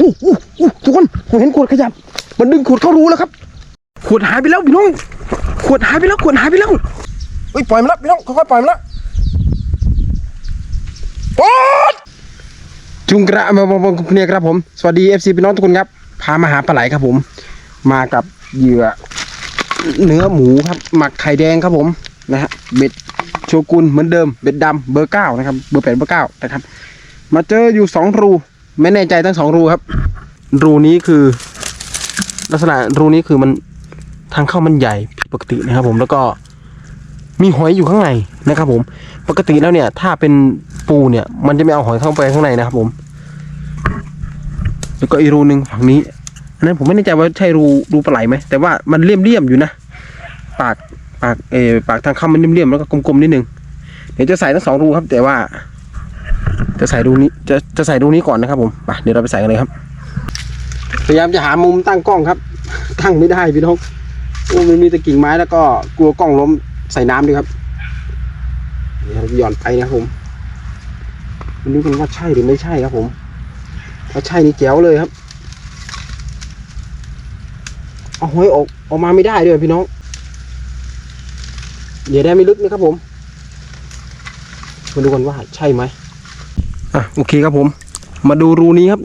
อู้อู้อู้ทุกคนผมเห็นขวดขยับ มันดึงขวดเข้ารูแล้วครับ ขวดหายไปแล้วพี่น้อง ขวดหายไปแล้วขวดหายไปแล้วเฮ้ยปล่อยมันละพี่น้องค่อยๆปล่อยมันละปอดจุงกระมาบงเนี่ยครับผม สวัสดี FC พี่น้องทุกคนครับ พามาหาปลาไหลครับผม มากับเหยื่อ เนื้อหมูครับ หมักไข่แดงครับผมนะฮะเบ็ดโชกุนเหมือนเดิม เบ็ดดำเบอร์เก้านะครับ เบอร์แปดเบอร์เก้านะครับ มาเจออยู่สองรู ไม่แน่ใจทั้งสองรูครับ รูนี้คือ ลักษณะรูนี้คือมันทางเข้ามันใหญ่ผิดปกตินะครับ ผมแล้วก็มีหอยอยู่ข้างในนะครับผม ปกติแล้วเนี่ย ถ้าเป็นปูเนี่ย มันจะไม่เอาหอยเข้าไปข้างในนะครับ ผม แล้วก็อีรูหนึ่งฝั่งนี้อันนั้นผมไม่แน่ใจว่าใช่รูรูปลาไหลไหมแต่ว่ามันเลี่ยมๆอยู่นะปากปากเออปากทางเข้ามันเรียมเลี่ยมๆแล้วก็กลมๆนิดนึงเดี๋ยวจะใส่ทั้งสองรูครับ แต่ว่า จะใส่รูนี้จะจะใส่รูนี้ก่อนนะครับผมไปเดี๋ยวเราไปใส่กันเลยครับ พยายามจะหามุมตั้งกล้องครับ ตั้งไม่ได้พี่น้องโอ้มันมีแต่กิ่งไม้แล้วก็กลัวกล้องล้มใส่น้ำด้วยครับเดี๋ยวหย่อนไปนะครับผมไม่รู้กันว่าใช่หรือไม่ใช่ครับผมถ้าใช่นี่แจ๋วเลยครับเอาหอยออกออกมาไม่ได้ด้วยพี่น้อง เดี๋ยวได้ไม่ลึกนะครับผมมาดูกันว่าใช่ไหม อะโอเคครับผม มาดูรูนี้ครับ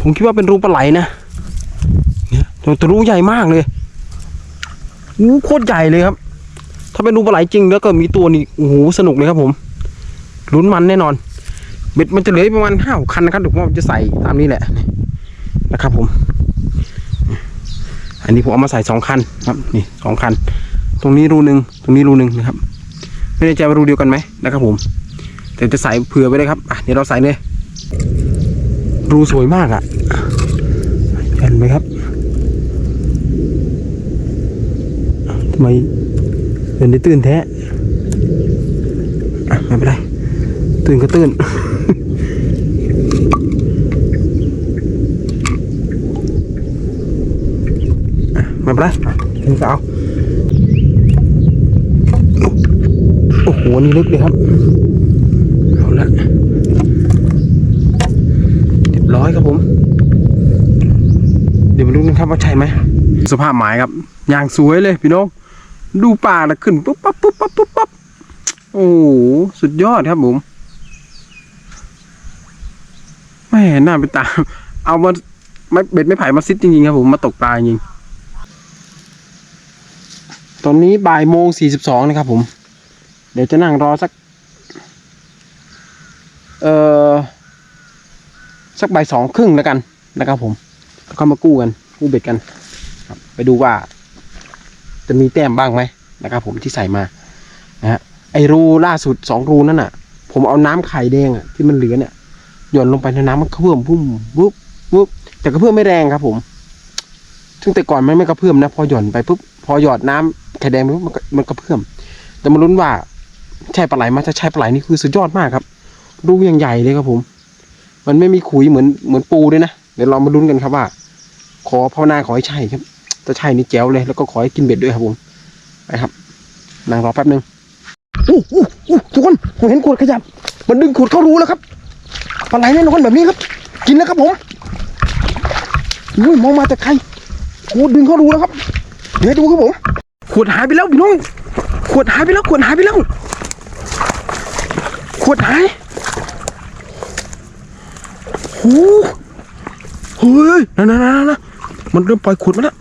ผมคิดว่าเป็นรูปลาไหลนะเนี่ยแต่รูใหญ่มากเลยโอ้โคตรใหญ่เลยครับ ถ้าเป็นรูปลาไหลจริงแล้วก็มีตัวนี้โอ้โหสนุกเลยครับผมลุ้นมันแน่นอนเบ็ดมันจะเหลือประมาณห้าคันนะครับเดี๋ยวผมจะใส่ตามนี้แหละนะครับผม อันนี้ผมเอามาใส่สองคันครับนี่สองคัน ตรงนี้รูหนึ่งตรงนี้รูหนึ่งนะครับ ไม่แน่ใจว่ารูเดียวกันไหมนะครับผม แต่จะใส่เผื่อไว้เลยครับอะเดี๋ยวเราใส่เลยรูสวยมากอะ่ะเห็นไหมครับทำไมเดินได้ตื่นแท้อะไม่เป็นไรตื่นก็ตื่นอะไม่เป็นไรถึงสาวโอ้โห นี่ลึกเลยครับ ละเรียบร้อยครับผม เดี๋ยวมาดูกันครับว่าใช่ไหมสภาพหมายครับ อย่างสวยเลยพี่น้อง ดูป่าแล้วขึ้นปุ๊บปั๊บปุ๊บปั๊บปุ๊บปั๊บโอ้สุดยอดครับผมไม่หนหน้าไปตามเอามาไม่เบ็ดไม่ไผ่มาซิดจริงๆครับผมมาตกปลาจริงตอนนี้บ่ายโมงสี่สิบสองนะครับผม เดี๋ยวจะนั่งรอสัก เออสักบ่ายสองครึ่งแล้วกันนะครับผมแล้วก็มากู้กันกู้เบ็ดกันครับ ไปดูว่า จะมีแต้มบ้างไหมนะครับ ผมที่ใส่มานะฮะไอรูล่าสุดสองรูนั่นน่ะ ผมเอาน้ำไข่แดงอะที่มันเหลือเนี่ยหย่อนลงไปในน้ำมันกระเพื่อมพุ่มปุ๊บปุ๊บแต่กระเพื่อมไม่แรงครับ ผมซึ่งแต่ก่อนมันไม่กระเพื่อมนะพอหย่อนไปปุ๊บพอหยอดน้ำไข่แดงปุ๊บมันก็มันกระเพื่อม แต่มาลุ้นว่าใช่ปลาไหลมาถ้าใช่ปลาไหลนี่คือสุดยอดมากครับ รูอย่างใหญ่เลยครับผม มันไม่มีขุยเหมือนเหมือนปูด้วยนะ เดี๋ยวเรามาลุ้นกันครับว่า ขอภาวนาขอให้ใช่ครับถ้าใช่นี่แจ๋วเลย แล้วก็ขอให้กินเบ็ดด้วยครับผมไปครับนั่งรอแป๊บนึงอู้อู้อู้ทุกคนผมเห็นขวดขยับ มันดึงขวดเข้ารูแล้วครับปลาไหลแน่นอนแบบนี้ครับ กินแล้วครับผมอุ้ยมองมาแต่ใครขวดดึงเข้ารูแล้วครับ เดี๋ยวดูครับผม ขวดหายไปแล้วพี่น้อง ขวดหายไปแล้ว ขวดหายไปแล้ว ขวดหาย หเฮ้ยนั่นนั่นนั่นมันเริ่มปล่อยขวดมาแล้ว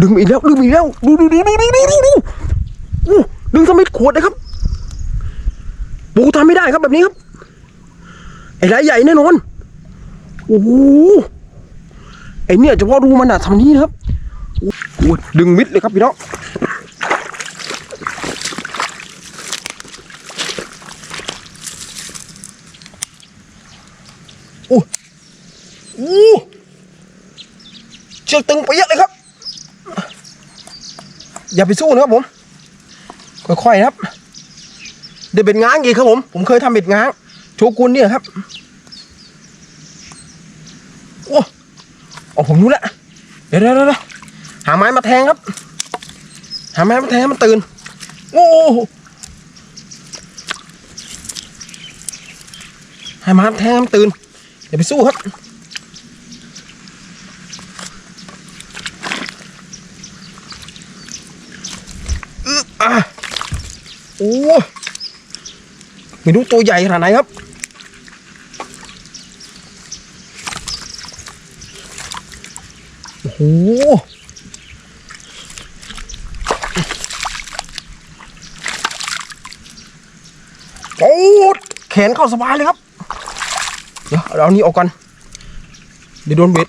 ดึงอีกแล้วดึงอีกแล้วดูดูดูดูดูดูดูดูโอ้ดึงสมิธขวดนะครับ ปูทำไม่ได้ครับแบบนี้ครับ ไอ้รายใหญ่แน่นอนโอ้โหไอ้เนี่ยเฉพาะรูมันอะทำนี้นะครับโอ้ดึงมิดเลยครับพี่น้อง อู้เชือกตึงไปเยอะเลยครับ อย่าไปสู้นะครับผม ค่อยๆครับ เดี๋ยวเบ็ดง้างอีกครับผม ผมเคยทำเบ็ดง้าง โชกุนเนี่ยครับโอ้เอาผมรู้แล้วเดี๋ยวเดี๋ยวเดี๋ยวหาไม้มาแทงครับ หาไม้มาแทงให้มันตื่น โอ้โหให้มาแทงให้มันตื่น อย่าไปสู้ครับอะโอ้ไม่รู้ตัวใหญ่ขนาดไหนครับ โอ้โหโอ้แขนเข้าสบายเลยครับ เดี๋ยวเอาอันนี้ออกก่อนเดี๋ยวโดนเบ็ด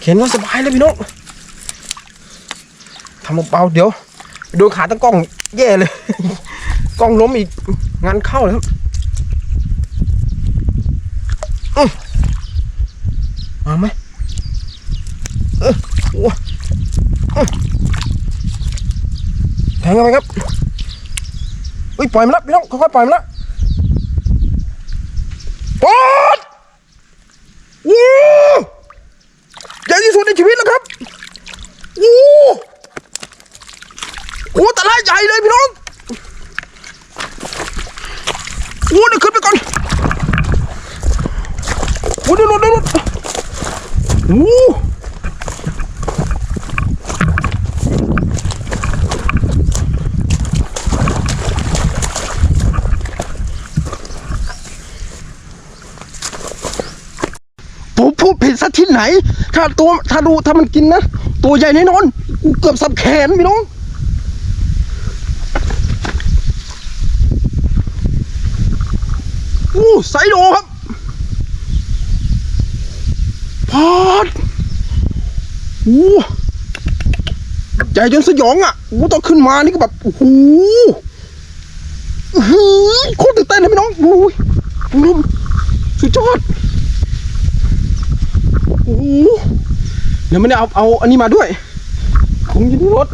แขนเข้าสบายเลยพี่น้องทำเบาเดี๋ยวโดนขาตั้งกล้องแย่เลย กล้องล้มอีกงานเข้าเลยครับอื้อมาไหมเออโอ้แทงกันไหมครับเฮ้ยปล่อยมันละพี่น้องค่อยๆปล่อยมันละ ปอดวู้ใหญ่ที่สุดในชีวิตแล้วครับวู้โอ้ตะไลใหญ่เลยพี่น้องโอ้เดี๋ยวขึ้นไปก่อนโอ้เดี๋ยวหลุดเดี๋ยวหลุดโอ้ผมพูดผิดสักที่ ไหน ถ้าตัวถ้าดูถ้ามันกินนะ ตัวใหญ่แน่นอน กูเกือบสับแขนพี่น้องอู้ไซโดครับพอดอู้ใหญ่จนสยองอะอู้ตอนขึ้นมานี่ก็แบบโอ้โหโคตรตื่นเต้นเลยพี่น้องโอ้ยสุดยอด เดี๋ยวไม่ได้เอาเอาอันนี้มาด้วยผมอยู่ในรถ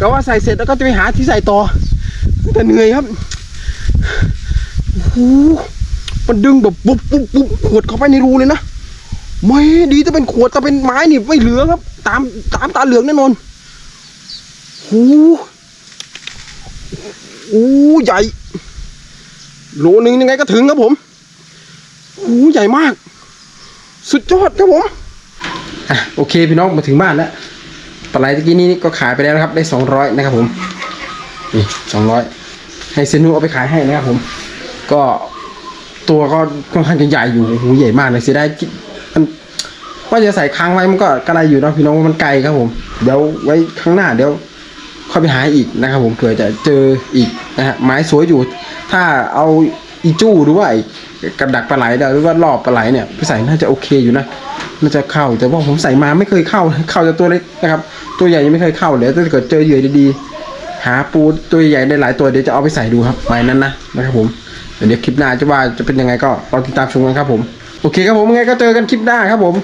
ก็ว่าใส่เสร็จแล้วก็จะไปหาที่ใส่ต่อ แต่เหนื่อยครับโอ้มันดึงแบบปุ๊บปุ๊บปุ๊บขวดเข้าไปในรูเลยนะไม่ดีถ้าเป็นขวดถ้าเป็นไม้นี่ไม่เหลือครับ ตามตามตาเหลืองแน่นอนโอ้โหโอ้ใหญ่โลนึงยังไงก็ถึงครับผมโอ้ใหญ่มาก สุดยอดครับผมอะโอเคพี่น้องมาถึงบ้านแล้วปลาไหลตะกี้นี้ก็ขายไปแล้วนะครับ ได้สองร้อยนะครับผมนี่สองร้อยให้เซนูเอาไปขายให้นะครับผม ก็ตัวก็ค่อนข้างจะใหญ่อยู่โอ้โหใหญ่มากเลยเสียดายที่มันว่าจะใส่ค้างไว้มันก็กระไรอยู่เนาะพี่น้องมันไกลครับผม เดี๋ยวไว้ข้างหน้าเดี๋ยวค่อยไปหาอีกนะครับผมเผื่อจะเจออีกนะฮะไม้สวยอยู่ ถ้าเอา อีจู้หรือว่ากับดักปลาไหลหรือว่ารอบปลาไหลเนี่ยไปใส่น่าจะโอเคอยู่นะน่าจะเข้า แต่ว่าผมใส่มาไม่เคยเข้าเข้าแต่ตัวเล็กนะครับ ตัวใหญ่ยังไม่เคยเข้าเดี๋ยวถ้าเกิดเจอเหยื่อดีๆหาปูตัวใหญ่ได้หลายตัวเดี๋ยวจะเอาไปใส่ดูครับไม้นั้นนะนะครับผมเดี๋ยวคลิปหน้าจะว่าจะเป็นยังไงก็รอติดตามชมกันครับผมโอเคครับผมงไงก็เจอกันคลิปหน้าครับผม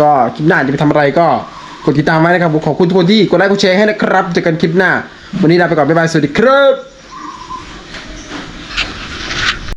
ก็คลิปหน้าจะไปทำอะไรก็กดติดตามไว้นะครับผมขอบคุณทุกคนที่กดไลค์กดแชร์ให้นะครับเจอกันคลิปหน้า วันนี้ลาไปก่อนบ๊ายบายสวัสดีครับ